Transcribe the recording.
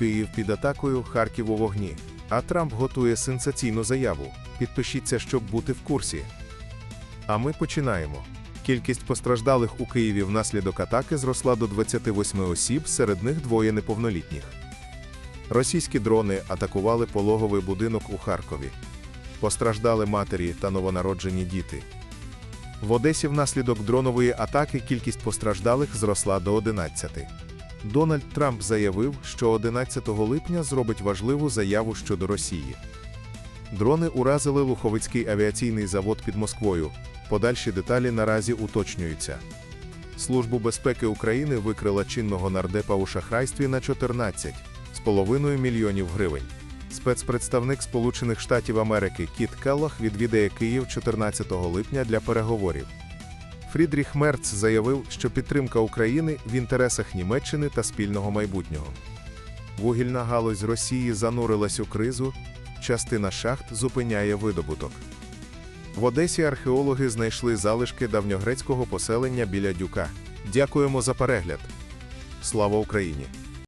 Київ під атакою, Харків у вогні. А Трамп готує сенсаційну заяву. Підпишіться, щоб бути в курсі. А ми починаємо. Кількість постраждалих у Києві внаслідок атаки зросла до 28 осіб, серед них двоє неповнолітніх. Російські дрони атакували пологовий будинок у Харкові. Постраждали матері та новонароджені діти. В Одесі внаслідок дронової атаки кількість постраждалих зросла до 11. Дональд Трамп заявив, що 11 липня зробить важливу заяву щодо Росії. Дрони уразили Луховицький авіаційний завод під Москвою. Подальші деталі наразі уточнюються. Службу безпеки України викрила чинного нардепа у шахрайстві на 14 з половиною мільйонів гривень. Спецпредставник Сполучених Штатів Америки Кіт Келлох відвідає Київ 14 липня для переговорів. Фрідріх Мерц заявив, що підтримка України в інтересах Німеччини та спільного майбутнього. Вугільна галузь Росії занурилась у кризу, частина шахт зупиняє видобуток. В Одесі археологи знайшли залишки давньогрецького поселення біля Дюка. Дякуємо за перегляд. Слава Україні!